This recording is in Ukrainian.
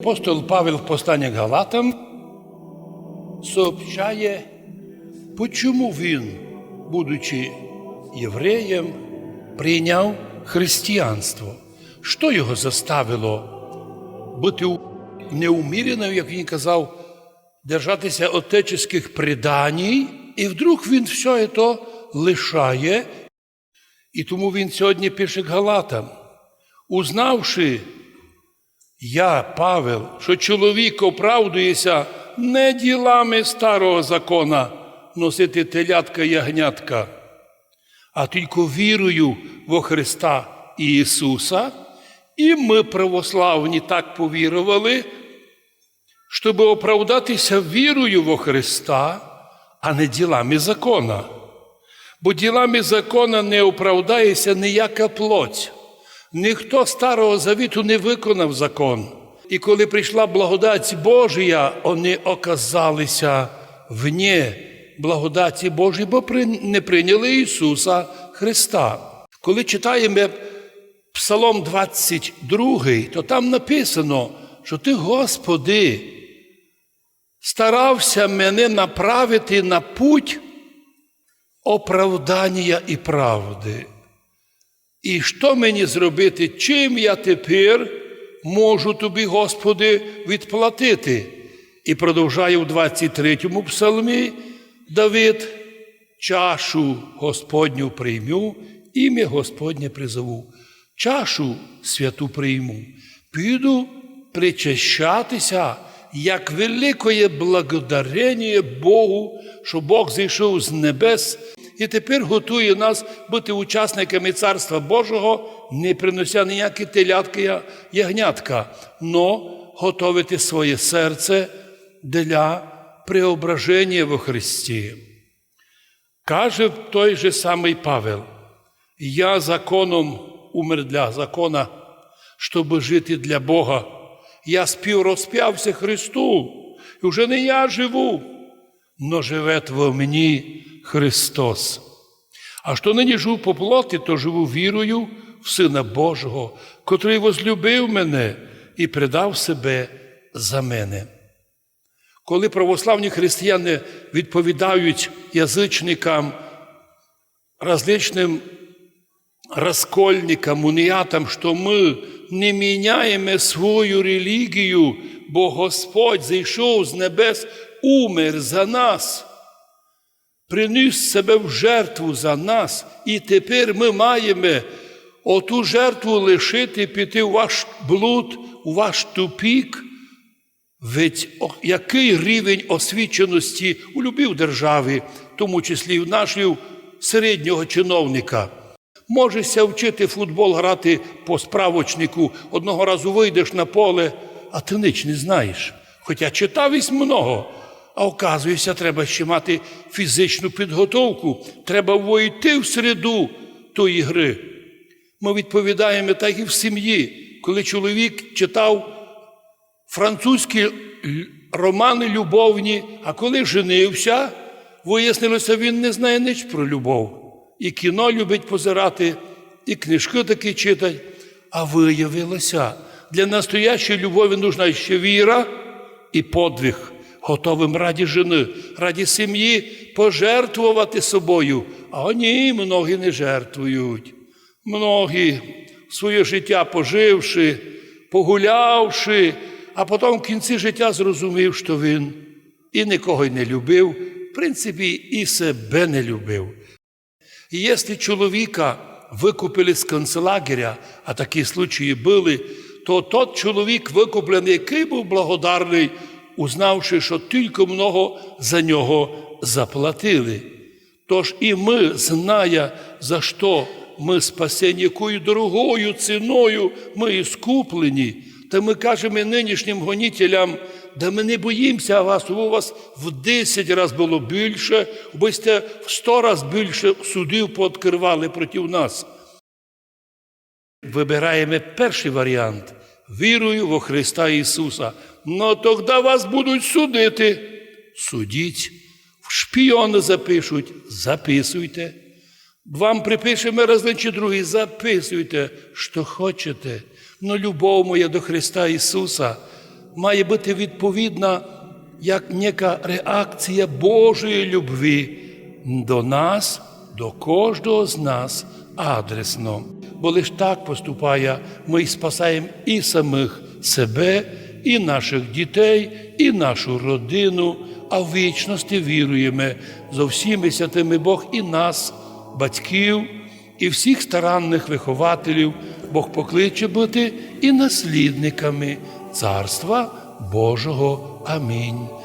Апостол Павел в посланні Галатам сообщає, почому він, будучи євреєм, прийняв християнство. Що його заставило бути неуміреним, як він казав, держатися отеческих преданій, і вдруг він все це лишає. І тому він сьогодні пише Галатам, узнавши я, Павел, що чоловік оправдується не ділами старого закона носити телятка ягнятка, а тільки вірою во Христа Ісуса, і ми, православні, так повірували, щоб оправдатися вірою во Христа, а не ділами закона. Бо ділами закона не оправдається ніяка плоть. Ніхто старого завіту не виконав закон. І коли прийшла благодать Божія, вони оказалися вне благодаті Божої, бо не прийняли Ісуса Христа. Коли читаємо Псалом 22, то там написано, що ти, Господи, старався мене направити на путь оправдання і правди. І що мені зробити? Чим я тепер можу тобі, Господи, відплатити? І продовжає в 23-му псалмі Давид, чашу Господню прийму, ім'я Господнє призову. Чашу святу прийму, піду причащатися, як великое благодарення Богу, що Бог зійшов з небес і тепер готує нас бути учасниками Царства Божого, не принося ніякі телятки ягнятка, но готовити своє серце для преображення во Христі. Каже той же самий Павел, я законом умер для закона, щоб жити для Бога. Я співрозп'явся Христу, і вже не я живу, но живе во мені Христос. А що нині живу по плоті, то живу вірою в Сина Божого, котрий возлюбив мене і предав себе за мене. Коли православні християни відповідають язичникам, различним раскольникам, уніятам, що ми не міняємо свою релігію, бо Господь зійшов з небес, умер за нас, приніс себе в жертву за нас, і тепер ми маємо оту жертву лишити, піти у ваш блуд, у ваш тупік. Ведь який рівень освіченості у любій державі, тому числі і в нашій середнього чиновника. Можешся вчити футбол грати по справочнику, одного разу вийдеш на поле, а ти ніч не знаєш. Хоча читав із много, а оказується, треба ще мати фізичну підготовку, треба войти в середу тої гри. Ми відповідаємо так і в сім'ї, коли чоловік читав французькі романи любовні, а коли женився, вияснилося, він не знає ніч про любов. І кіно любить позирати, і книжки такі читать. А виявилося, для настоящої любові нужна ще віра і подвиг, готовим раді жени, раді сім'ї пожертвувати собою. А ні, многі не жертвують. Многі своє життя поживши, погулявши, а потім в кінці життя зрозумів, що він і нікого не любив, в принципі, і себе не любив. Якщо чоловіка викупили з концлагеря, а такі случаї були, то тот чоловік викуплений, який був благодарний, узнавши, що тільки много за нього заплатили. Тож і ми, зная, за що ми спасені, якою дорогою ціною ми іскуплені, та ми кажемо нинішнім гонітелям, да ми не боїмося вас, у вас в 10 разів було більше, бо сте в 100 разів більше судів пооткривали проти нас. Вибираємо перший варіант вірую во Христа Ісуса. Ну тоді вас будуть судити. Судіть, в шпіони запишуть, записуйте. Вам припишемо различні другі, записуйте, що хочете. Но любов моя до Христа Ісуса має бути відповідна як нека реакція Божої любви до нас, до кожного з нас адресно. Бо лише так поступає, ми спасаємо і самих себе, і наших дітей, і нашу родину, а в вічності віруємо зо всіми святими Бог і нас, батьків, і всіх старанних вихователів Бог покличе бути і наслідниками Царства Божого. Амінь.